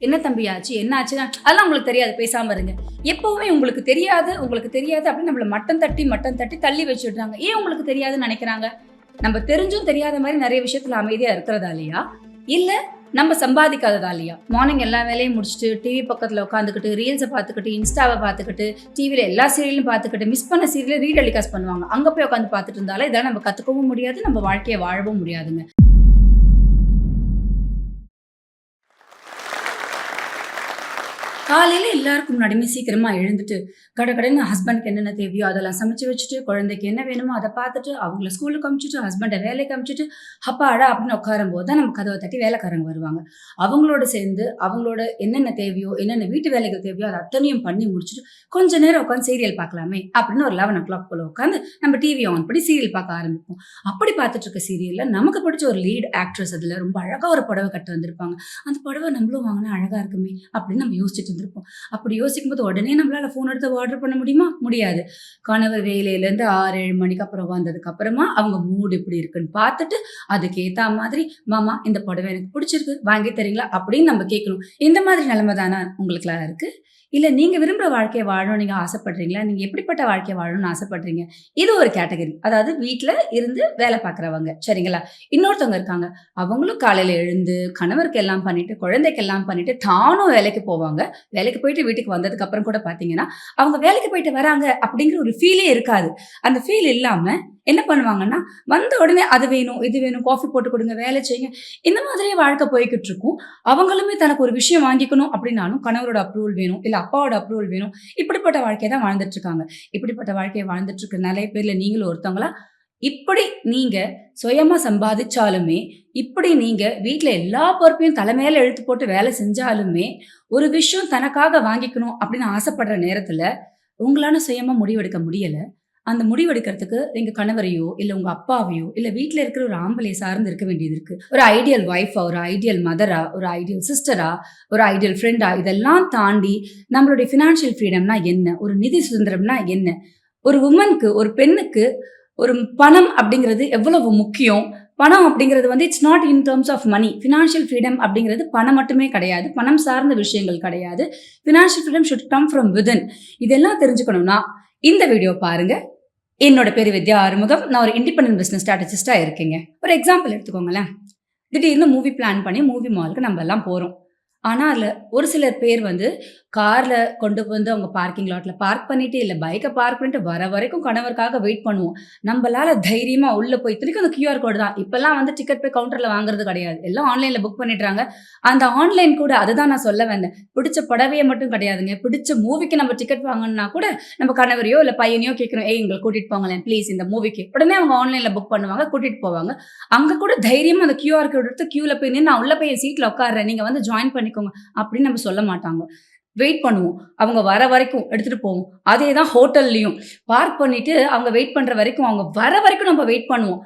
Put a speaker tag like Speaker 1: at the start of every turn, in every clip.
Speaker 1: என்ன தம்பி ஆச்சு? என்ன ஆச்சுன்னா அதெல்லாம் உங்களுக்கு தெரியாது பேசாமல் இருங்க. எப்பவுமே உங்களுக்கு தெரியாது உங்களுக்கு தெரியாது அப்படின்னு நம்மள மட்டம் தட்டி மட்டம் தட்டி தள்ளி வச்சுடுறாங்க ஏன் உங்களுக்கு தெரியாதுன்னு நினைக்கிறாங்க? நம்ம தெரிஞ்சும் தெரியாத மாதிரி நிறைய விஷயத்துல அமைதியா இருக்கிறதா இல்லையா? இல்ல நம்ம சம்பாதிக்காததா இல்லையா? மார்னிங் எல்லா வேலையும் முடிச்சுட்டு டிவி பக்கத்துல உட்காந்துக்கிட்டு ரீல்ஸை பார்த்துக்கிட்டு இன்ஸ்டாவை பார்த்துக்கிட்டு டிவியில எல்லா சீரியலும் பார்த்துக்கிட்டு மிஸ் பண்ண சீரியலை ரீடெலிகாஸ்ட் பண்ணுவாங்க. அங்க போய் உட்காந்து பார்த்துட்டு இருந்தாலும் இதெல்லாம் நம்ம கத்துக்கவும் முடியாது நம்ம வாழ்க்கையை வாழவும் முடியாதுங்க. காலையில எல்லாருக்கும் முன்னாடியுமே சீக்கிரமா எழுந்துட்டு கடகடன்னு ஹஸ்பண்ட்க்கு என்னென்ன தேவையோ அதெல்லாம் சமைச்சு வச்சுட்டு குழந்தைக்கு என்ன வேணுமோ அதை பார்த்துட்டு அவங்கள ஸ்கூலுக்கு அமிச்சிட்டு ஹஸ்பண்டை வேலைக்கு அமிச்சிட்டு அப்பாடா அப்படின்னு உட்காரும் போது தான் நம்ம கதவை தட்டி வேலைக்காரங்க வருவாங்க. அவங்களோட சேர்ந்து அவங்களோட என்னென்ன தேவையோ என்னென்ன வீட்டு வேலைகள் தேவையோ அதை அத்தனையும் பண்ணி முடிச்சுட்டு கொஞ்ச நேரம் உட்காந்து சீரியல் பார்க்கலாமே அப்படின்னு ஒரு லெவன் ஓ கிளாக் போல உட்காந்து நம்ம டிவி ஆன் பண்ணி சீரியல் பார்க்க ஆரம்பிப்போம். அப்படி பார்த்துட்டு இருக்க சீரியலில் நமக்கு பிடிச்ச ஒரு லீட் ஆக்ட்ரஸ் அதில் ரொம்ப அழகாக ஒரு புடவை கட்டு வந்திருப்பாங்க. அந்த புடவை நம்மளும் வாங்கினா அழகாக இருக்குமே அப்படின்னு நம்ம யோசிச்சுட்டு இருந்திருப்போம் அப்படி யோசிக்கும் போது உடனே நம்மளால் ஃபோன் எடுத்து ஆர்டர் பண்ண முடியுமா? முடியாது. கணவர் வேலையிலேருந்து ஆறு ஏழு மணிக்கு அப்புறம் வந்ததுக்கு அப்புறமா அவங்க மூடு எப்படி இருக்குன்னு பார்த்துட்டு அதுக்கேற்ற மாதிரி மாமா இந்த புடவை எனக்கு பிடிச்சிருக்கு. வாங்கி தரீங்களா? அப்படின்னு நம்ம கேட்கணும். இந்த மாதிரி நிலைமை தானே உங்களுக்குலாம் இருக்குது இல்லை நீங்கள் விரும்புற வாழ்க்கையை வாழணும் நீங்கள் ஆசைப்படுறீங்களா? நீங்கள் எப்படிப்பட்ட வாழ்க்கையை வாழணும்னு ஆசைப்படுறீங்க? இது ஒரு கேட்டகரி. அதாவது வீட்டில் இருந்து வேலை பார்க்குறவங்க சரிங்களா? இன்னொருத்தவங்க இருக்காங்க. அவங்களும் காலையில் எழுந்து கணவருக்கு எல்லாம் பண்ணிட்டு குழந்தைக்கு எல்லாம் பண்ணிட்டு தானும் வேலைக்கு போவாங்க. வேலைக்கு போயிட்டு வீட்டுக்கு வந்ததுக்கு அப்புறம் கூட பார்த்தீங்கன்னா அவங்க வேலைக்கு போயிட்டு வராங்க அப்படிங்கிற ஒரு ஃபீலே இருக்காது. அந்த ஃபீல் இல்லாமல் என்ன பண்ணுவாங்கன்னா வந்த உடனே அது வேணும் இது வேணும் காஃபி போட்டு கொடுங்க வேலை செய்யுங்க. இந்த மாதிரியே வாழ்க்கை போய்கிட்டு இருக்கும். அவங்களுமே தனக்கு ஒரு விஷயம் வாங்கிக்கணும் அப்படின்னாலும் கணவரோட அப்ரூவல் வேணும் இல்லை அப்பாவோட அப்ரூவல் வேணும். இப்படிப்பட்ட வாழ்க்கையை தான் வாழ்ந்துட்டு இருக்காங்க. இப்படிப்பட்ட வாழ்க்கையை வாழ்ந்துட்டு இருக்க நிறைய பேர்ல நீங்களும் ஒருத்தவங்களா. இப்படி நீங்க சுயமா சம்பாதிச்சாலுமே இப்படி நீங்க வீட்டில் எல்லா பொறுப்பையும் தலைமையில எழுத்து போட்டு வேலை செஞ்சாலுமே ஒரு விஷயம் தனக்காக வாங்கிக்கணும் அப்படின்னு ஆசைப்படுற நேரத்துல உங்களால சுயமா முடிவெடுக்க முடியலை. அந்த முடிவெடுக்கிறதுக்கு எங்கள் கணவரையோ இல்லை உங்கள் அப்பாவையோ இல்லை வீட்டில் இருக்கிற ஒரு ஆம்பளை சார்ந்து இருக்க வேண்டியது இருக்குது ஒரு ஐடியல் ஒய்ஃபா ஒரு ஐடியல் மதரா ஒரு ஐடியல் சிஸ்டரா ஒரு ஐடியல் ஃப்ரெண்டா இதெல்லாம் தாண்டி நம்மளுடைய ஃபினான்ஷியல் ஃப்ரீடம்னா என்ன? ஒரு நிதி சுதந்திரம்னா என்ன? ஒரு உமனுக்கு ஒரு பெண்ணுக்கு ஒரு பணம் அப்படிங்கிறது எவ்வளவு முக்கியம்? பணம் அப்படிங்கிறது வந்து it's not in terms of money financial freedom அப்படிங்கிறது பணம் மட்டுமே கிடையாது. பணம் சார்ந்த விஷயங்கள் கிடையாது. Financial freedom should come from within இதெல்லாம் தெரிஞ்சுக்கணும்னா இந்த வீடியோ பாருங்கள் என்னோட பேர் வித்யா ஆறுமுகம். நான் ஒரு இண்டிபெண்டன்ட் பிஸ்னஸ் ஸ்ட்ராட்டஜிஸ்டாக இருக்கேங்க. ஒரு எக்ஸாம்பிள் எடுத்துக்கோங்களேன். திடீர்னு மூவி பிளான் பண்ணி மூவி மாலுக்கு நம்ம எல்லாம் போகிறோம் ஆனால் அதில் ஒரு சிலர் பேர் வந்து காரில் கொண்டு வந்து அவங்க பார்க்கிங் லாட்டில் பார்க் பண்ணிட்டு இல்லை பைக்கை பார்க் பண்ணிட்டு வர வரைக்கும் கணவருக்காக வெயிட் பண்ணுவோம். நம்மளால தைரியமாக உள்ளே போய் திருப்பி அந்த கியூஆர் கோடு தான். இப்போல்லாம் வந்து டிக்கெட் போய் கவுண்டரில் வாங்குறது கிடையாது. எல்லாம் ஆன்லைனில் புக் பண்ணிடுறாங்க. அந்த ஆன்லைன் கூட அதுதான் நான் சொல்ல வந்தேன். பிடிச்ச புடவையை மட்டும் கிடையாதுங்க. பிடிச்ச மூவிக்கு நம்ம டிக்கெட் வாங்கணும்னா கூட நம்ம கணவரையோ இல்லை பையனையோ கேட்கணும் ஏய் எங்களை கூட்டிட்டு போங்களேன் ப்ளீஸ் இந்த மூவிக்கு உடனே அவங்க ஆன்லைனில் புக் பண்ணுவாங்க கூட்டிட்டு போவாங்க. அங்கே கூட தைரியமாக அந்த கியூஆர் கோடு எடுத்து கியூவில் போய் நின்று நான் உள்ளே போய் சீட்டில் உட்காடுறேன் நீங்கள் வந்து ஜாயின் பண்ணிக்கோங்க அப்படின்னு நம்ம சொல்ல மாட்டாங்க. வெயிட் பண்ணுவோம். அவங்க வர வரைக்கும் எடுத்துட்டு போவோம். அதே தான் ஹோட்டல்லையும். பார்க் பண்ணிவிட்டு அவங்க வெயிட் பண்ணுற வரைக்கும் அவங்க வர வரைக்கும் நம்ம வெயிட் பண்ணுவோம்.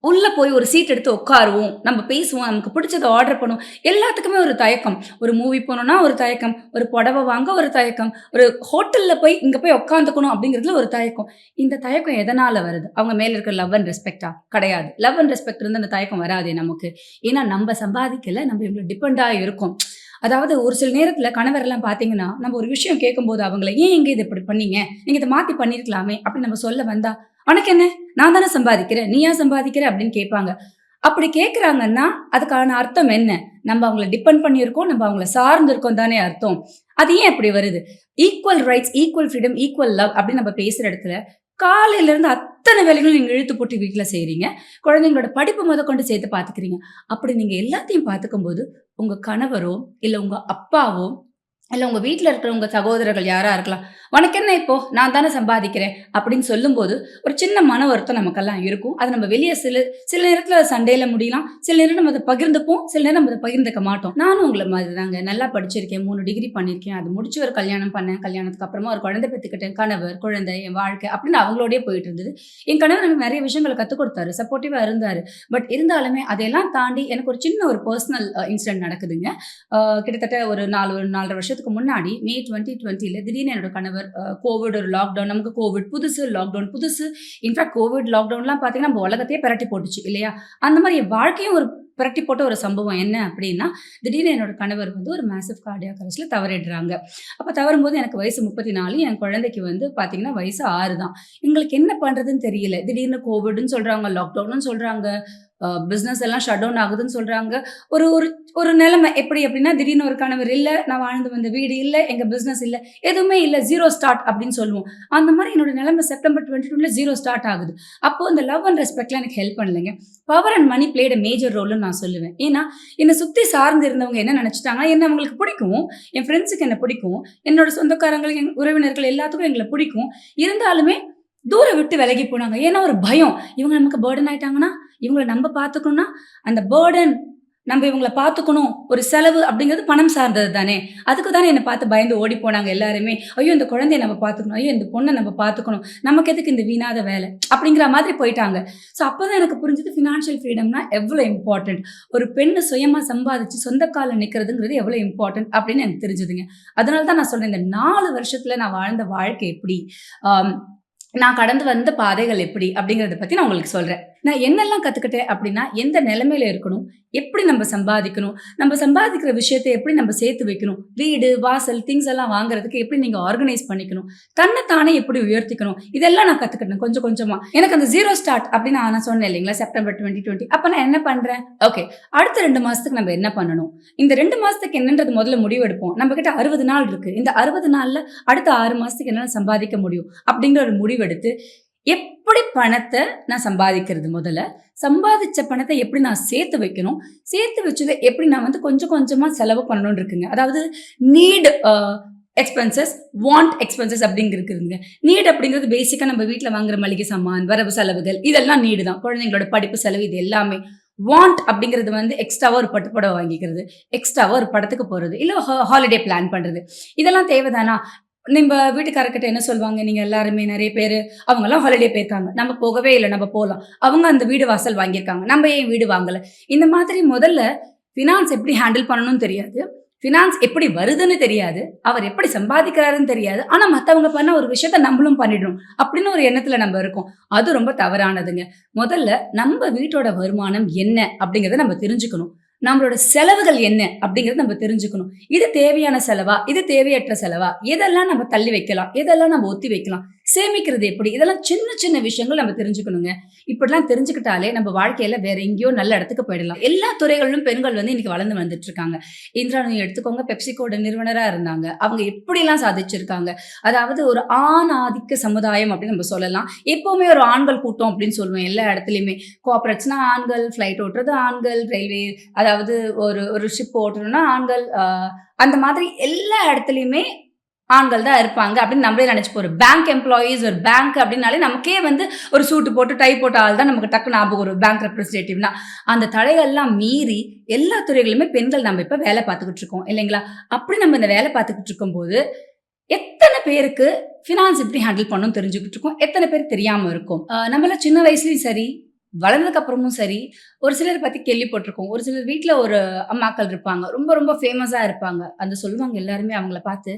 Speaker 1: உள்ளே போய் ஒரு சீட் எடுத்து உட்காருவோம். நம்ம பேசுவோம். நமக்கு பிடிச்சதை ஆர்டர் பண்ணுவோம். எல்லாத்துக்குமே ஒரு தயக்கம். ஒரு மூவி போனோம்னா ஒரு தயக்கம். ஒரு புடவை வாங்க ஒரு தயக்கம். ஒரு ஹோட்டலில் போய் இங்கே போய் உட்காந்துக்கணும் அப்படிங்கிறதுல ஒரு தயக்கம். இந்த தயக்கம் எதனால் வருது? அவங்க மேலே இருக்கிற லவ் அண்ட் ரெஸ்பெக்டா கிடையாது. லவ் அண்ட் ரெஸ்பெக்ட் இருந்து அந்த தயக்கம் வராதே நமக்கு. ஏன்னா நம்ம சம்பாதிக்கல. நம்ம இவ்வளோ டிபெண்டாக இருக்கும். அதாவது ஒரு சில நேரத்தில் கணவர் எல்லாம் நம்ம ஒரு விஷயம் கேட்கும்போது அவங்கள ஏன் இங்கே இதை இப்படி பண்ணீங்க? நீங்கள் இதை மாற்றி பண்ணியிருக்கலாமே அப்படின்னு நம்ம சொல்ல வந்தா உனக்கு என்ன? நான் தானே சம்பாதிக்கிறேன். நீ ஏன் சம்பாதிக்கிற? அப்படின்னு கேட்பாங்க. அப்படி கேட்குறாங்கன்னா அதுக்கான அர்த்தம் என்ன? நம்ம அவங்கள டிபெண்ட் பண்ணியிருக்கோம் நம்ம அவங்கள சார்ந்திருக்கோம் தானே அர்த்தம். அது ஏன் அப்படி வருது? Equal rights equal freedom equal love அப்படின்னு நம்ம பேசுகிற இடத்துல காலையிலேருந்து அத் அத்தனை வேலைகளும் நீங்கள் இழுத்து போட்டு வீட்டில் செய்கிறீங்க குழந்தைங்களோட படிப்பு முத கொண்டு சேர்த்து பார்த்துக்கிறீங்க. அப்படி நீங்கள் எல்லாத்தையும் பார்த்துக்கும் போது உங்கள் கணவரோ இல்லை உங்கள் அப்பாவோ இல்லை உங்கள் வீட்டில் இருக்கிற உங்கள் சகோதரர்கள் யாராக இருக்கலாம். உனக்கு என்ன இப்போ? நான் தானே சம்பாதிக்கிறேன். அப்படின்னு சொல்லும்போது ஒரு சின்ன மன வருத்தம் நமக்கெல்லாம் இருக்கும். அது நம்ம வெளியே சில சில நேரத்தில் அது முடியலாம். சில நேரம் நம்ம அதை பகிர்ந்துப்போம். சில நேரம் நம்ம அதை பகிர்ந்துக்க மாட்டோம். நானும் உங்களை மாதிரி தாங்க நல்லா படிச்சிருக்கேன். மூணு டிகிரி பண்ணியிருக்கேன் அது முடிச்சு ஒரு கல்யாணம் பண்ணேன். கல்யாணத்துக்கு அப்புறமா ஒரு குழந்தை பெற்றுக்கிட்டேன். கணவர் குழந்தை என் வாழ்க்கை அப்படின்னு அவங்களோடய போயிட்டு இருந்தது. என் கணவர் எனக்கு நிறைய விஷயங்களை கற்றுக் கொடுத்தாரு. சப்போர்ட்டிவாக இருந்தார். பட் இருந்தாலுமே அதையெல்லாம் தாண்டி எனக்கு ஒரு சின்ன ஒரு பர்சனல் இன்சிடென்ட் நடக்குதுங்க. கிட்டத்தட்ட ஒரு நாலு ஒரு நாலரை வருஷத்துக்கு முன்னாடி மே டுவெண்ட்டி டுவெண்ட்டில திடீர்னு என்னோட கணவர் கோவிட் ஒரு லாக்டவுன் நமக்கு கோவிட் புதுசு லாக்டவுன் புதுசு. இன்ஃபேக்ட் கோவிட் லாக்டவுன்லாம் பார்த்தீங்கன்னா நம்ம உலகத்தையே பரட்டி போட்டுச்சு இல்லையா? அந்த மாதிரி என் வாழ்க்கையும் ஒரு புரட்டி போட்ட ஒரு சம்பவம் என்ன அப்படின்னா திடீர்னு என்னோட கணவர் வந்து ஒரு மேசிவ் கார்டியாக் அரெஸ்ட்டில் தவறிடுறாங்க. அப்போ தவறும்போது எனக்கு வயசு முப்பத்தி நாலு என் குழந்தைக்கு வந்து பார்த்தீங்கன்னா வயசு ஆறு தான். எங்களுக்கு என்ன பண்ணுறதுன்னு தெரியல. திடீர்னு கோவிட்னு சொல்கிறாங்க லாக்டவுன்னு சொல்கிறாங்க பிஸ்னஸ் எல்லாம் ஷட் டவுன் ஆகுதுன்னு சொல்கிறாங்க ஒரு ஒரு ஒரு நிலைமை எப்படி அப்படின்னா திடீர்னு ஒரு கணவர் இல்லை நான் வாழ்ந்து வந்த வீடு இல்லை எங்கள் பிஸ்னஸ் இல்லை எதுவுமே இல்லை ஜீரோ ஸ்டார்ட் அப்படின்னு சொல்லுவோம். அந்த மாதிரி என்னோட நிலைமை செப்டம்பர் டுவெண்ட்டி டூவில் ஜீரோ ஸ்டார்ட் ஆகுது. அப்போது இந்த லவ் அண்ட் ரெஸ்பெக்ட்லாம் எனக்கு help பண்ணலைங்க. Power and money played major ரோல்னு நான் சொல்லுவேன். ஏன்னா என்னை சுற்றி சார்ந்து இருந்தவங்க என்ன நினச்சிட்டாங்கன்னா என்ன அவங்களுக்கு பிடிக்கும்? என் ஃப்ரெண்ட்ஸுக்கு என்ன பிடிக்கும்? என்னோட சொந்தக்காரங்களுக்கு என் உறவினர்கள் எல்லாத்துக்கும் எங்களை பிடிக்கும். இருந்தாலுமே தூரம் விட்டு விலகி போனாங்க. ஏன்னா ஒரு பயம். இவங்க நமக்கு பேர்டன் ஆயிட்டாங்கன்னா இவங்களை நம்ம பார்த்துக்கணும்னா அந்த பேர்டன் நம்ம இவங்களை பார்த்துக்கணும் ஒரு செலவு அப்படிங்கிறது பணம் சார்ந்தது தானே. அதுக்கு தானே என்னை பார்த்து பயந்து ஓடி போனாங்க எல்லாருமே. ஐயோ இந்த குழந்தைய நம்ம பார்த்துக்கணும் ஐயோ இந்த பொண்ணை நம்ம பார்த்துக்கணும் நமக்கு எதுக்கு இந்த வீணாத வேலை? அப்படிங்கிற மாதிரி போயிட்டாங்க. ஸோ அப்போ தான் எனக்கு புரிஞ்சது ஃபினான்ஷியல் ஃப்ரீடம்னா எவ்வளோ இம்பார்ட்டன்ட் ஒரு பெண்ணு சுயமாக சம்பாதிச்சு சொந்த காலில் நிற்கிறதுங்கிறது எவ்வளோ இம்பார்ட்டன்ட் அப்படின்னு எனக்கு தெரிஞ்சுதுங்க. அதனால தான் நான் சொல்கிறேன் இந்த நாலு வருஷத்தில் நான் வாழ்ந்த வாழ்க்கை எப்படி? நான் கடந்து வந்த பாதைகள் எப்படி அப்படிங்கிறத பற்றி நான் உங்களுக்கு சொல்கிறேன் நான் என்னெல்லாம் கற்றுக்கிட்டேன் அப்படின்னா எந்த நிலைமையில இருக்கணும்? எப்படி நம்ம சம்பாதிக்கணும்? நம்ம சம்பாதிக்கிற விஷயத்தை எப்படி நம்ம சேர்த்து வைக்கணும்? வீடு வாசல் திங்ஸ் எல்லாம் வாங்குறதுக்கு எப்படி நீங்கள் ஆர்கனைஸ் பண்ணிக்கணும்? தன்னை தானே எப்படி உயர்த்திக்கணும்? இதெல்லாம் நான் கற்றுக்கிட்டேன் கொஞ்சம் கொஞ்சமாக எனக்கு அந்த ஜீரோ ஸ்டார்ட் அப்படின்னு நான் சொன்னேன் இல்லைங்களா செப்டம்பர் டுவெண்ட்டி டுவெண்ட்டி அப்போ நான் என்ன பண்ணுறேன் ஓகே அடுத்த ரெண்டு மாதத்துக்கு நம்ம என்ன பண்ணணும்? இந்த ரெண்டு மாதத்துக்கு என்னன்றது முதல்ல முடிவெடுப்போம் நம்ம கிட்ட அறுபது நாள் இருக்கு. இந்த அறுபது நாளில் அடுத்த ஆறு மாதத்துக்கு என்னென்ன சம்பாதிக்க முடியும் அப்படிங்கிற ஒரு முடிவெடுத்து எப்படி பணத்தை நான் சம்பாதிக்கிறது முதல்ல? சம்பாதிச்ச பணத்தை எப்படி நான் சேர்த்து வைக்கணும்? சேர்த்து வச்சதை எப்படி நான் வந்து கொஞ்சம் கொஞ்சமாக செலவு பண்ணணும்னு இருக்குங்க. அதாவது நீட் எக்ஸ்பென்சஸ் வாண்ட் எக்ஸ்பென்சஸ் அப்படிங்கிறது இருக்குதுங்க. நீட் அப்படிங்கிறது பேசிக்காக நம்ம வீட்டில் வாங்குற மளிகை சாமான் வரவு செலவுகள் இதெல்லாம் நீடு தான். குழந்தைங்களோட படிப்பு செலவு இது எல்லாமே. வாண்ட் அப்படிங்கிறது வந்து எக்ஸ்ட்ராவாக ஒரு பட்டு படம் வாங்கிக்கிறது எக்ஸ்ட்ராவாக ஒரு படத்துக்கு போகிறது இல்லை ஹாலிடே பிளான் பண்ணுறது இதெல்லாம் தேவைதானா? நம்ம வீட்டுக்காரர்கிட்ட என்ன சொல்லுவாங்க? நீங்கள் எல்லாருமே நிறைய பேர் அவங்கெல்லாம் ஹாலிடே போயிருக்காங்க. நம்ம போகவே இல்லை நம்ம போகலாம் அவங்க அந்த வீடு வாசல் வாங்கியிருக்காங்க. நம்ம ஏன் வீடு வாங்கலை? இந்த மாதிரி முதல்ல ஃபினான்ஸ் எப்படி ஹேண்டில் பண்ணணும்னு தெரியாது. ஃபினான்ஸ் எப்படி வருதுன்னு தெரியாது. அவர் எப்படி சம்பாதிக்கிறாருன்னு தெரியாது. ஆனால் மற்றவங்க பண்ண ஒரு விஷயத்த நம்மளும் பண்ணிடணும் அப்படின்னு ஒரு எண்ணத்தில் நம்ம இருக்கோம். அது ரொம்ப தவறானதுங்க. முதல்ல நம்ம வீட்டோட வருமானம் என்ன அப்படிங்கிறத நம்ம தெரிஞ்சுக்கணும். நம்மளோட செலவுகள் என்ன அப்படிங்கிறது நம்ம தெரிஞ்சுக்கணும். இது தேவையான செலவா? இது தேவையற்ற செலவா? எதெல்லாம் நம்ம தள்ளி வைக்கலாம்? எதெல்லாம் நம்ம ஒத்தி வைக்கலாம்? சேமிக்கிறது எப்படி? இதெல்லாம் சின்ன சின்ன விஷயங்கள் நம்ம தெரிஞ்சுக்கணுங்க. இப்படிலாம் தெரிஞ்சுக்கிட்டாலே நம்ம வாழ்க்கையில வேற எங்கேயோ நல்ல இடத்துக்கு போயிடலாம். எல்லா துறைகளிலும் பெண்கள் வந்து இன்னைக்கு வளர்ந்து வந்துட்டு இருக்காங்க இந்திரா நீங்க எடுத்துக்கோங்க பெப்சிகோட நிறுவனரா இருந்தாங்க. அவங்க எப்படிலாம் சாதிச்சிருக்காங்க? அதாவது ஒரு ஆண் ஆதிக்க சமுதாயம் அப்படின்னு நம்ம சொல்லலாம். எப்பவுமே ஒரு ஆண்கள் கூட்டம் அப்படின்னு சொல்லுவோம் எல்லா இடத்துலையுமே. கோஆபரேட்ஸ்னா ஆண்கள் ஃப்ளைட் ஓட்டுறது ஆண்கள் ரயில்வே அதாவது ஒரு ஒரு ஷிப் ஓட்டணும்னா ஆண்கள் அந்த மாதிரி எல்லா இடத்துலையுமே ஆண்கள் தான் இருப்பாங்க அப்படின்னு நம்மளே நினச்சிப்போம் ஒரு பேங்க் எம்ப்ளாயீஸ் ஒரு பேங்க் அப்படின்னாலே நமக்கே வந்து ஒரு சூட்டு போட்டு டை போட்ட ஆள் தான் நமக்கு டக்கு ஞாபகம் ஒரு பேங்க் ரெப்ரஸன்டேட்டிவ்னா அந்த தடைகள்லாம் மீறி எல்லா துறைகளிலுமே பெண்கள் நம்ம இப்போ வேலை பார்த்துக்கிட்டு இருக்கோம். இல்லைங்களா? அப்படி நம்ம இந்த வேலை பார்த்துக்கிட்டு இருக்கும்போது எத்தனை பேருக்கு ஃபினான்ஸ் எப்படி ஹேண்டில் பண்ணணும் தெரிஞ்சுக்கிட்டு இருக்கோம். எத்தனை பேர் தெரியாமல் இருக்கும். ஆஹ் நம்மள சின்ன வயசுலையும் சரி வளர்ந்ததுக்கு அப்புறமும் சரி ஒரு சிலர் பற்றி கேள்விப்பட்டிருக்கோம் ஒரு சிலர் வீட்டில் ஒரு அம்மாக்கள் இருப்பாங்க. ரொம்ப ரொம்ப ஃபேமஸாக இருப்பாங்க. அந்த சொல்லுவாங்க எல்லாருமே அவங்கள பார்த்து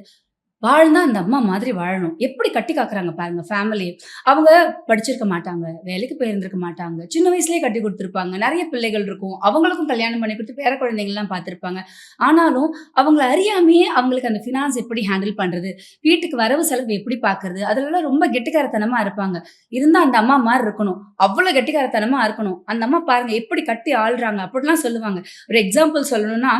Speaker 1: வாழ்ந்தா அந்த அம்மா மாதிரி வாழணும். எப்படி கட்டி காக்குறாங்க பாருங்க ஃபேமிலி அவங்க படிச்சிருக்க மாட்டாங்க வேலைக்கு போயிருந்திருக்க மாட்டாங்க. சின்ன வயசுலேயே கட்டி கொடுத்துருப்பாங்க. நிறைய பிள்ளைகள் இருக்கும். அவங்களுக்கும் கல்யாணம் பண்ணி கொடுத்து பேர குழந்தைங்கள்லாம் பார்த்துருப்பாங்க. ஆனாலும் அவங்கள அறியாமையே அவங்களுக்கு அந்த ஃபினான்ஸ் எப்படி ஹேண்டில் பண்றது? வீட்டுக்கு வரவு செலவு எப்படி பார்க்கறது? அதெல்லாம் ரொம்ப கெட்டிக்காரத்தனமா இருப்பாங்க. இருந்தா அந்த அம்மா மாதிரி இருக்கணும். அவ்வளவு கெட்டிக்காரத்தனமா இருக்கணும். அந்த அம்மா பாருங்க எப்படி கட்டி ஆள்றாங்க அப்படிலாம் சொல்லுவாங்க. ஒரு எக்ஸாம்பிள் சொல்லணும்னா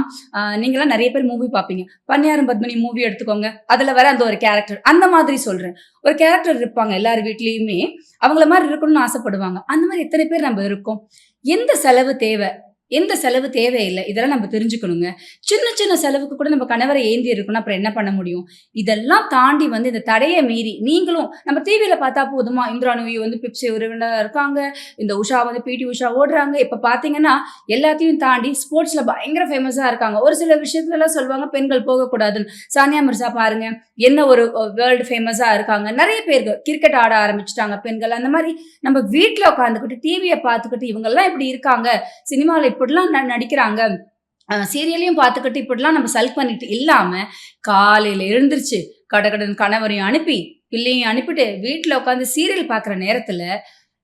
Speaker 1: நீங்களாம் நிறைய பேர் மூவி பார்ப்பீங்க. பன்னியாரம் பத்மினி மூவி எடுத்துக்கோங்க. அதில் வர அந்த ஒரு கேரக்டர் அந்த மாதிரி சொல்றேன். ஒரு கேரக்டர் இருப்பாங்க எல்லார் வீட்லேயுமே. அவங்கள மாதிரி இருக்கணும்னு ஆசைப்படுவாங்க. அந்த மாதிரி எத்தனை பேர் நம்ம இருக்கோம்? எந்த செலவு தேவை? எந்த செலவு தேவையில்லை. இதெல்லாம் நம்ம தெரிஞ்சுக்கணுங்க. சின்ன சின்ன செலவுக்கு கூட நம்ம கணவரை ஏந்தி இருக்கணும். அப்புறம் என்ன பண்ண முடியும்? இதெல்லாம் தாண்டி வந்து இந்த தடையை மீறி நீங்களும் நம்ம டிவியில் பார்த்தா போதுமா? இந்திரா நோய் வந்து பிப்சி உறவினராக இருக்காங்க. இந்த உஷா வந்து பிடி உஷா ஓடுறாங்க. இப்போ பார்த்தீங்கன்னா எல்லாத்தையும் தாண்டி ஸ்போர்ட்ஸில் பயங்கர ஃபேமஸாக இருக்காங்க. ஒரு சில விஷயத்துலலாம் சொல்லுவாங்க பெண்கள் போகக்கூடாதுன்னு. சானியா மிர்சா பாருங்க. என்ன ஒரு வேர்ல்டு ஃபேமஸாக இருக்காங்க. நிறைய பேருக்கு கிரிக்கெட் ஆட ஆரம்பிச்சிட்டாங்க பெண்கள். அந்த மாதிரி நம்ம வீட்டில் உட்காந்துக்கிட்டு டிவியை பார்த்துக்கிட்டு இவங்கெல்லாம் இப்படி இருக்காங்க. சினிமாவில் இப்படிலாம் நடிக்கிறாங்க. சீரியலையும் பார்த்துக்கிட்டு இப்படிலாம் நம்ம சல்க் பண்ணிட்டு இல்லாமல் காலையில் எழுந்திருச்சு கடகடன் கணவரையும் அனுப்பி பிள்ளையும் அனுப்பிட்டு வீட்டில் உட்காந்து சீரியல் பார்க்குற நேரத்தில்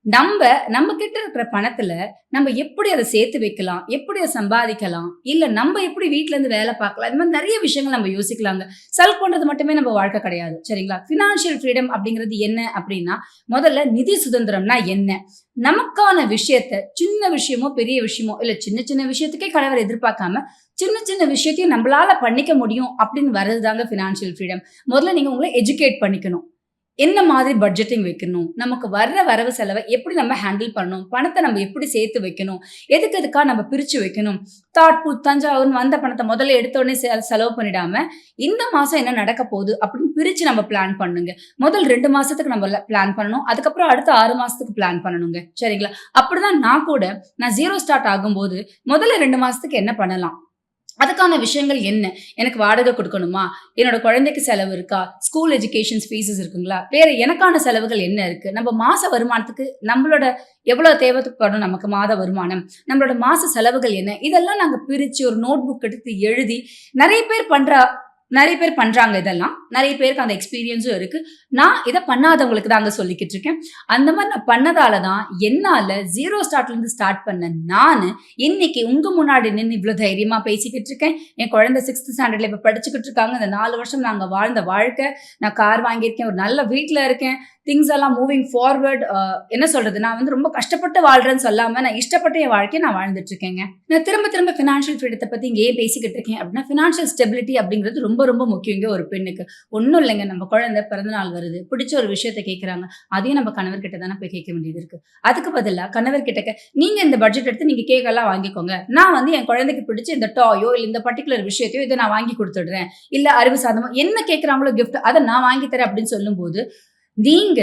Speaker 1: நம்ம நம்ம கிட்ட இருக்கிற பணத்துல நம்ம எப்படி அதை சேர்த்து வைக்கலாம்? எப்படி அதை சம்பாதிக்கலாம்? இல்ல நம்ம எப்படி வீட்டுல இருந்து வேலை பார்க்கலாம்? இந்த மாதிரி நிறைய விஷயங்கள் நம்ம யோசிக்கலாங்க. செல்ஃப் பண்றது மட்டுமே நம்ம வாழ்க்கை கிடையாது. சரிங்களா? ஃபினான்ஷியல் ஃப்ரீடம் அப்படிங்கிறது என்ன அப்படின்னா முதல்ல நிதி சுதந்திரம்னா என்ன? நமக்கான விஷயத்த சின்ன விஷயமோ பெரிய விஷயமோ இல்ல சின்ன சின்ன விஷயத்துக்கே கணவர் எதிர்பார்க்காம சின்ன சின்ன விஷயத்தையும் நம்மளால பண்ணிக்க முடியும் அப்படின்னு வர்றது தாங்க ஃபினான்ஷியல் ஃப்ரீடம் முதல்ல நீங்க உங்களை எஜுகேட் பண்ணிக்கணும். என்ன மாதிரி பட்ஜெட்டிங் வைக்கணும்? நமக்கு வர்ற வரவு செலவை எப்படி நம்ம ஹேண்டில் பண்ணணும்? பணத்தை நம்ம எப்படி சேர்த்து வைக்கணும்? எதுக்கு எதுக்காக நம்ம பிரித்து வைக்கணும்? தாட்பூர் தஞ்சாவூர்னு வந்த பணத்தை முதல்ல எடுத்தோடனே செ- செலவு பண்ணிடாம இந்த மாதம் என்ன நடக்க போகுது அப்படின்னு பிரித்து நம்ம பிளான் பண்ணுங்க. முதல் ரெண்டு மாதத்துக்கு நம்ம பிளான் பண்ணணும். அதுக்கப்புறம் அடுத்த ஆறு மாதத்துக்கு பிளான் பண்ணணுங்க. சரிங்களா? அப்படிதான் நான் கூட நான் ஜீரோ ஸ்டார்ட் ஆகும்போது முதல்ல ரெண்டு மாதத்துக்கு என்ன பண்ணலாம்? அதுக்கான விஷயங்கள் என்ன? எனக்கு வாடகை கொடுக்கணுமா? என்னோட குழந்தைக்கு செலவு இருக்கா? ஸ்கூல் எஜுகேஷன்ஸ் ஃபீஸஸ் இருக்குங்களா? வேற எனக்கான செலவுகள் என்ன இருக்கு? நம்ம மாச வருமானத்துக்கு நம்மளோட எவ்வளவு தேவைப்படும் நமக்கு மாத வருமானம்? நம்மளோட மாச செலவுகள் என்ன? இதெல்லாம் நாங்கள் பிரிச்சு ஒரு நோட் புக் எடுத்து எழுதி நிறைய பேர் பண்ற நிறைய பேர் பண்றாங்க இதெல்லாம். நிறைய பேருக்கு அந்த எக்ஸ்பீரியன்ஸும் இருக்கு. நான் இதை பண்ணாதவங்களுக்கு தாங்க சொல்லிக்கிட்டு இருக்கேன். அந்த மாதிரி நான் பண்ணதால தான் என்னால ஜீரோ ஸ்டார்ட்ல இருந்து ஸ்டார்ட் பண்ண நான் இன்னைக்கு உங்க முன்னாடி நின்று இவ்வளவு தைரியமா பேசிக்கிட்டு இருக்கேன். என் குழந்தை சிக்ஸ்த் ஸ்டாண்டர்ட்ல இப்ப படிச்சுக்கிட்டு இருக்காங்க. இந்த நாலு வருஷம் நாங்க வாழ்ந்த வாழ்க்கை. நான் கார் வாங்கியிருக்கேன். ஒரு நல்ல வீட்டுல இருக்கேன். திங்ஸ் எல்லாம் மூவிங் ஃபார்வர்ட் என்ன சொல்றது? நான் வந்து ரொம்ப கஷ்டப்பட்டு வாழ்றேன்னு சொல்லாம நான் இஷ்டப்பட்ட என் வாழ்க்கையை நான் வாழ்ந்துட்டு இருக்கேங்க. நான் திரும்ப திரும்ப ஃபினான்ஷியல் ஃப்ரீடத்தை பத்தி இங்கே ஏன் பேசிக்கிட்டு இருக்கேன் அப்படின்னா ஃபினான்ஷியல் ஸ்டெபிலிட்டி அப்படிங்கிறது ரொம்ப ரொம்ப முக்கியங்க ஒரு பெண்ணுக்கு. ஒன்றும் இல்லைங்க. நம்ம குழந்தை பிறந்தநாள் வருது. பிடிச்ச ஒரு விஷயத்த கேட்குறாங்க அதையும் நம்ம கணவர்கிட்ட தானே போய் கேட்க வேண்டியது இருக்கு. அதுக்கு பதிலாக கணவர் கிட்ட நீங்க இந்த பட்ஜெட் எடுத்து நீங்க கேக்கெல்லாம் வாங்கிக்கோங்க. நான் வந்து என் குழந்தைக்கு பிடிச்ச இந்த டாயோ இல்லை இந்த பர்டிகுலர் விஷயத்தையோ இதை நான் வாங்கி கொடுத்துடுறேன். இல்லை அறிவு சாதனமோ என்ன கேட்குறாங்களோ கிஃப்ட் அதை நான் வாங்கி தரேன் அப்படின்னு சொல்லும்போது நீங்க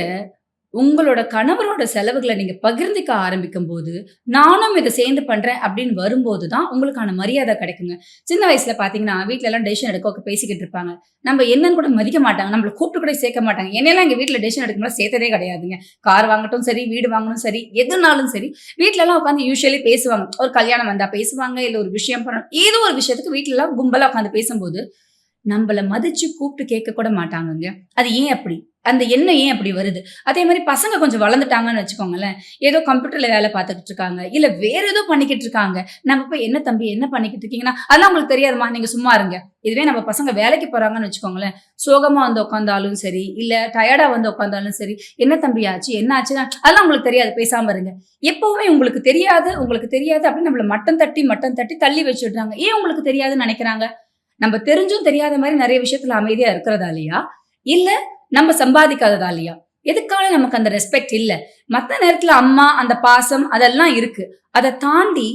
Speaker 1: உங்களோட கணவரோட செலவுகளை நீங்க பகிர்ந்துக்க ஆரம்பிக்கும் போது நானும் இதை சேர்ந்து பண்றேன் அப்படின்னு வரும்போது தான் உங்களுக்கான மரியாதை கிடைக்குங்க. சின்ன வயசுல பாத்தீங்கன்னா வீட்ல எல்லாம் டெசிஷன் எடுக்க பேசிக்கிட்டு இருப்பாங்க. நம்ம என்னன்னு கூட மதிக்க மாட்டாங்க. நம்மள கூப்பிட்டு கூட சேர்க்க மாட்டாங்க. என்னெல்லாம் எங்க வீட்டுல டெசிஷன் எடுக்கணும் சேர்த்ததே கிடையாதுங்க. கார் வாங்கட்டும் சரி வீடு வாங்கணும் சரி எதுனாலும் சரி வீட்டுல எல்லாம் உட்காந்து யூஸ்வலி பேசுவாங்க. ஒரு கல்யாணம் வந்தா பேசுவாங்க இல்ல ஒரு விஷயம் பண்ணணும் ஏதோ ஒரு விஷயத்துக்கு வீட்டுல எல்லாம் கும்பலா உட்காந்து பேசும்போது நம்மள மதிச்சு கூப்பிட்டு கேட்க கூட மாட்டாங்கங்க. அது ஏன் அப்படி? அந்த எண்ணம் ஏன் அப்படி வருது? அதே மாதிரி பசங்க கொஞ்சம் வளர்ந்துட்டாங்கன்னு வச்சுக்கோங்களேன். ஏதோ கம்ப்யூட்டர்ல வேலை பார்த்துக்கிட்டு இருக்காங்க. இல்ல வேற ஏதோ பண்ணிக்கிட்டு இருக்காங்க. நம்ம போய் என்ன தம்பி என்ன பண்ணிக்கிட்டு இருக்கீங்கன்னா அதெல்லாம் உங்களுக்கு தெரியாதுமா நீங்க சும்மா இருங்க. இதுவே நம்ம பசங்க வேலைக்கு போறாங்கன்னு வச்சுக்கோங்களேன். சோகமா வந்து உட்காந்தாலும் சரி இல்ல டயர்டா வந்து உட்காந்தாலும் சரி என்ன தம்பி ஆச்சு என்ன ஆச்சு அதெல்லாம் உங்களுக்கு தெரியாது. பேசாம இருங்க. எப்பவுமே உங்களுக்கு தெரியாது உங்களுக்கு தெரியாது அப்படின்னு நம்மள மட்டம் தட்டி மட்டம் தட்டி தள்ளி வச்சுடுறாங்க. ஏன் உங்களுக்கு தெரியாதுன்னு நினைக்கிறாங்க? நம்ம தெரிஞ்சும் தெரியாத மாதிரி நிறைய விஷயத்துல அமைதியா இருக்கிறதாலயா இல்ல நம்ம சம்பாதிக்காததாலயா எதுக்காக நமக்கு அந்த ரெஸ்பெக்ட் இல்ல? மத்த நேரத்துல அம்மா அந்த பாசம் அதெல்லாம் இருக்கு. அதை தாண்டி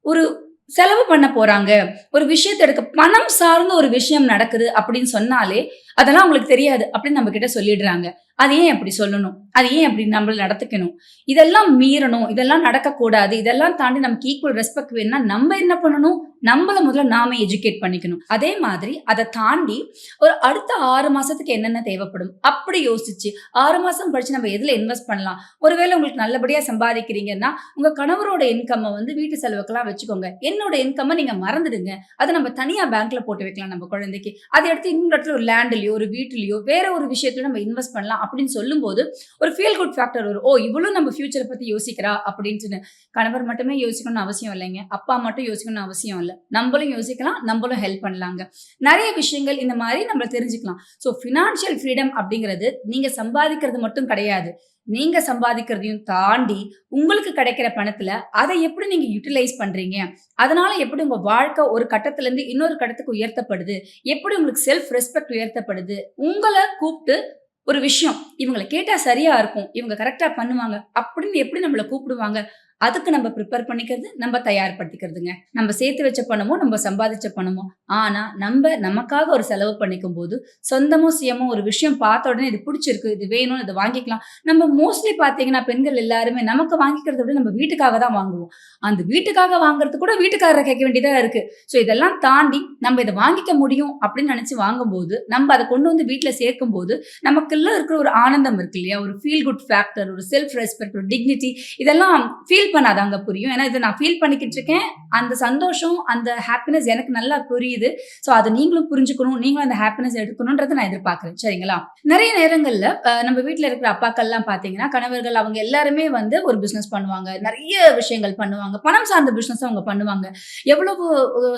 Speaker 1: ஒரு செலவு பண்ண போறாங்க. ஒரு விஷயத்தை எடுக்க பணம் சார்ந்த ஒரு விஷயம் நடக்குது அப்படின்னு சொன்னாலே அதெல்லாம் உங்களுக்கு தெரியாது அப்படின்னு நம்ம கிட்ட சொல்லிடுறாங்க. அது ஏன் அப்படி சொல்லணும்? அது ஏன் அப்படி நம்மள நடத்துக்கணும்? இதெல்லாம் மீறணும். இதெல்லாம் நடக்கக்கூடாது. இதெல்லாம் தாண்டி நமக்கு ஈக்குவல் ரெஸ்பெக்ட் வேணும்னா நம்ம என்ன பண்ணணும்? நம்மள முதல்ல நாம எஜுகேட் பண்ணிக்கணும். அதே மாதிரி அதை தாண்டி ஒரு அடுத்த ஆறு மாசத்துக்கு என்னென்ன தேவைப்படும்? அப்படி யோசிச்சு ஆறு மாசம் படிச்சு நம்ம எதுல இன்வெஸ்ட் பண்ணலாம்? ஒருவேளை உங்களுக்கு நல்லபடியா சம்பாதிக்கிறீங்கன்னா உங்க கணவரோட இன்கம்மை வந்து வீட்டு செலவுக்கெல்லாம் வச்சுக்கோங்க. என்னோட இன்கம்மை நீங்க மறந்துடுங்க. அதை நம்ம தனியா பேங்க்ல போட்டு வைக்கலாம் நம்ம குழந்தைக்கு. அதை எடுத்து இன்னொரு இடத்துல ஒரு லேண்ட்லயோ ஒரு வீட்டுலயோ வேற ஒரு விஷயத்துல நம்ம இன்வெஸ்ட் பண்ணலாம் அப்படின்னு சொல்லும்போது ஒரு ஃபீல் குட் ஃபேக்டர் வரும். ஓ இவ்வளோ நம்ம ஃபியூச்சரை பற்றி யோசிக்கிறா அப்படின்ட்டு கணவர் மட்டுமே யோசிக்கணும்னு அவசியம் இல்லைங்க. அப்பா மட்டும் யோசிக்கணும்னு அவசியம் இல்லை. நம்மளும் யோசிக்கலாம் நம்மளும் ஹெல்ப் பண்ணலாங்க. நிறைய விஷயங்கள் இந்த மாதிரி நம்ம தெரிஞ்சுக்கலாம். ஸோ ஃபினான்ஷியல் ஃப்ரீடம் அப்படிங்கிறது நீங்கள் சம்பாதிக்கிறது மட்டும் கிடையாது. நீங்க சம்பாதிக்கிறதையும் தாண்டி உங்களுக்கு கிடைக்கிற பணத்துல அதை எப்படி நீங்க யூட்டிலைஸ் பண்றீங்க? அதனால எப்படி உங்க வாழ்க்கை ஒரு கட்டத்துல இருந்து இன்னொரு கட்டத்துக்கு உயர்த்தப்படுது? எப்படி உங்களுக்கு செல்ஃப் ரெஸ்பெக்ட் உயர்த்தப்படுது? உங்களை கூப்பிட்டு ஒரு விஷயம் இவங்களை கேட்டால் சரியா இருக்கும் இவங்க கரெக்டாக பண்ணுவாங்க அப்படின்னு எப்படி நம்மளை கூப்பிடுவாங்க? அதுக்கு நம்ம ப்ரிப்பேர் பண்ணிக்கிறது நம்ம தயார்படுத்திக்கிறதுங்க. நம்ம சேர்த்து வச்ச பணமோ நம்ம சம்பாதிச்ச பணமோ. ஆனா நம்ம நமக்காக ஒரு செலவு பண்ணிக்கும் போது சொந்தமும் சுயமும் ஒரு விஷயம் பார்த்த உடனே இது பிடிச்சிருக்கு இது வேணும்னு இதை வாங்கிக்கலாம். நம்ம மோஸ்ட்லி பாத்தீங்கன்னா பெண்கள் எல்லாருமே நமக்கு வாங்கிக்கிறத விட நம்ம வீட்டுக்காக தான் வாங்குவோம். அந்த வீட்டுக்காக வாங்குறது கூட வீட்டுக்காரரை கேட்க வேண்டியதா இருக்கு. ஸோ இதெல்லாம் தாண்டி நம்ம இதை வாங்கிக்க முடியும் அப்படின்னு நினைச்சு வாங்கும்போது நம்ம அதை கொண்டு வந்து வீட்டில் சேர்க்கும் போது நமக்குள்ள இருக்கிற ஒரு ஆனந்தம் இருக்கு இல்லையா? ஒரு ஃபீல் குட் ஃபேக்டர் ஒரு செல்ஃப் ரெஸ்பெக்ட் ஒரு டிக்னிட்டி இதெல்லாம் ஃபீல் பண்ணாதாங்க புரியும். ஏன்னா இதை நான் ஃபீல் பண்ணிக்கிட்டு இருக்கேன் அந்த சந்தோஷம் அந்த ஹாப்பினஸ் எனக்கு நல்லா புரியுது. ஸோ அதை நீங்களும் புரிஞ்சுக்கணும். நீங்களும் அந்த ஹாப்பினஸ் எடுக்கணுன்றதை நான் எதிர்பார்க்குறேன். சரிங்களா? நிறைய நேரங்களில் நம்ம வீட்டில் இருக்கிற அப்பாக்கள்லாம் பார்த்தீங்கன்னா கணவர்கள் அவங்க எல்லாருமே வந்து ஒரு பிஸ்னஸ் பண்ணுவாங்க. நிறைய விஷயங்கள் பண்ணுவாங்க. பணம் சார்ந்த பிஸ்னஸ் அவங்க பண்ணுவாங்க. எவ்வளவு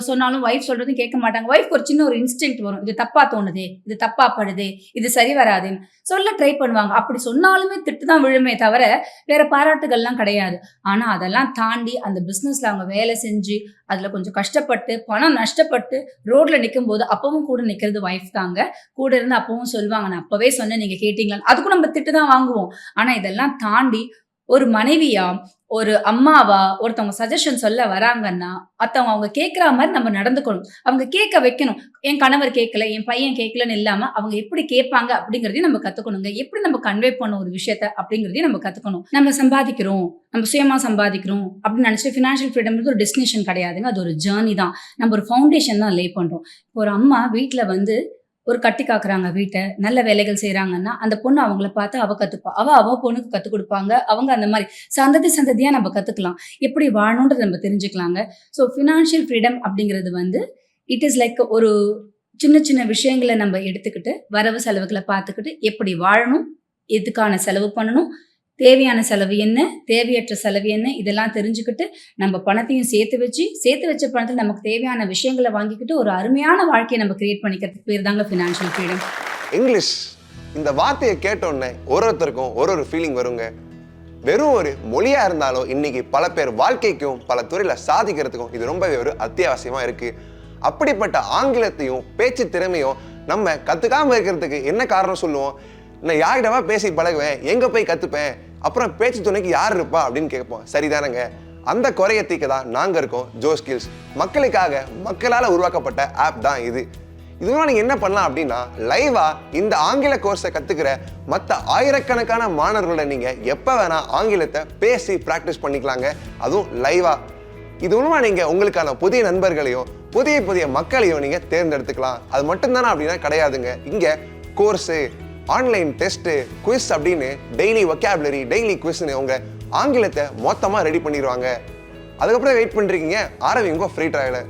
Speaker 1: சொன்னாலும் ஒய்ஃப் சொல்றதும் கேட்க மாட்டாங்க. ஒய்ஃப் ஒரு சின்ன ஒரு இன்ஸ்டிங் வரும். இது தப்பா தோணுதே இது தப்பா படுதே இது சரி வராதுன்னு சொல்ல ட்ரை பண்ணுவாங்க. அப்படி சொன்னாலுமே திட்டு தான் விழுமே தவிர வேற பாராட்டுகள்லாம் கிடையாது. ஆனா அதெல்லாம் தாண்டி அந்த பிசினஸ்ல அவங்க வேலை செஞ்சு அதுல கொஞ்சம் கஷ்டப்பட்டு பணம் நஷ்டப்பட்டு ரோட்ல நிற்கும் போது அப்பவும் கூட நிக்கிறது ஒய்ஃப் தாங்க. கூட இருந்து அப்பவும் சொல்லுவாங்க நான் அப்பவே சொன்னேன் நீங்க கேட்டீங்களா அதுக்கும் நம்ம திட்டு தான் வாங்குவோம். ஆனா இதெல்லாம் தாண்டி ஒரு மனைவியா ஒரு அம்மாவா ஒருத்தவங்க சஜஷன் சொல்ல வராங்கன்னா அத்தவங்க அவங்க கேட்குற மாதிரி நம்ம நடந்துக்கணும். அவங்க கேட்க வைக்கணும். என் கணவர் கேட்கல என் பையன் கேட்கலன்னு இல்லாம அவங்க எப்படி கேட்பாங்க அப்படிங்கிறதையும் நம்ம கத்துக்கணுங்க. எப்படி நம்ம கன்வே பண்ண ஒரு விஷயத்த அப்படிங்கிறதையும் நம்ம கத்துக்கணும். நம்ம சம்பாதிக்கிறோம் நம்ம சுயமா சம்பாதிக்கிறோம் அப்படின்னு நினைச்சு ஃபினான்ஷியல் ஃப்ரீடம் ஒரு டெஸ்டினேஷன் கிடையாதுங்க. அது ஒரு ஜேர்னி தான். நம்ம ஒரு ஃபவுண்டேஷன் தான் லே பண்றோம். இப்போ ஒரு அம்மா வீட்டில் வந்து ஒரு கட்டி காக்குறாங்க வீட்டை நல்ல வேலைகள் செய்கிறாங்கன்னா அந்த பொண்ணு அவங்கள பார்த்து அவ கத்துப்பா. அவ அவ பொண்ணுக்கு கத்துக் கொடுப்பாங்க. அவங்க அந்த மாதிரி சந்ததி சந்ததியா நம்ம கத்துக்கலாம். எப்படி வாழணுன்றது நம்ம தெரிஞ்சுக்கலாங்க. ஸோ ஃபினான்ஷியல் ஃப்ரீடம் அப்படிங்கிறது வந்து இட் இஸ் லைக் ஒரு சின்ன சின்ன விஷயங்களை நம்ம எடுத்துக்கிட்டு வரவு செலவுகளை பார்த்துக்கிட்டு எப்படி வாழணும் எதுக்கான செலவு பண்ணணும் தேவையான செலவு என்ன தேவையற்ற செலவு என்ன இதெல்லாம் தெரிஞ்சுக்கிட்டு நம்ம பணத்தையும் சேர்த்து வச்சு சேர்த்து வச்ச பணத்தில் நமக்கு தேவையான விஷயங்களை வாங்கிக்கிட்டு ஒரு அருமையான வாழ்க்கையை நம்ம கிரியேட் பண்ணிக்கிறதுக்கு பேர் தாங்க ஃபினான்ஷியல் ஃப்ரீடம்
Speaker 2: இங்கிலீஷ் இந்த வார்த்தையை கேட்டோன்னே ஒரு ஒருத்தருக்கும் ஒரு ஒரு ஃபீலிங் வருங்க. வெறும் ஒரு மொழியாக இருந்தாலும் இன்னைக்கு பல பேர் வாழ்க்கைக்கும் பல துறையில் சாதிக்கிறதுக்கும் இது ரொம்பவே ஒரு அத்தியாவசியமாக இருக்குது அப்படிப்பட்ட ஆங்கிலத்தையும் பேச்சு திறமையும் நம்ம கற்றுக்காமல் இருக்கிறதுக்கு என்ன காரணம் சொல்லுவோம்? நான் யார்கிட்டவா பேசி பழகுவேன். எங்கே போய் கற்றுப்பேன் அப்புறம் பேச்சு துணைக்கு யார் இருப்பா அப்படின்னு கேட்போம். சரிதானங்க? அந்த குறைய தீக்க தான் நாங்கள் இருக்கோம் ஜோ ஸ்கில்ஸ் மக்களுக்காக மக்களால் உருவாக்கப்பட்ட ஆப் தான் இது. இதெல்லாம் நீங்கள் என்ன பண்ணலாம் அப்படின்னா லைவாக இந்த ஆங்கில கோர்ஸை கற்றுக்கிற மற்ற ஆயிரக்கணக்கான மாணவர்களோட நீங்கள் எப்போ வேணால் ஆங்கிலத்தை பேசி ப்ராக்டிஸ் பண்ணிக்கலாங்க. அதுவும் லைவாக இது மூலமா நீங்கள் உங்களுக்கான புதிய நண்பர்களையும் புதிய புதிய மக்களையும் நீங்கள் தேர்ந்தெடுத்துக்கலாம். அது மட்டும்தானா அப்படின்னா கிடையாதுங்க. இங்கே கோர்ஸு ஆன்லைன் டெஸ்ட்டு குவிஸ் அப்படின்னு டெய்லி ஒக்கேபுலரி டெய்லி குவிஸ்னு அவங்க ஆங்கிலத்தை மொத்தமாக ரெடி பண்ணிடுவாங்க. அதுக்கப்புறம் வெயிட் பண்ணுறீங்க ஆரம்பிங்க ஃப்ரீ ட்ரையலை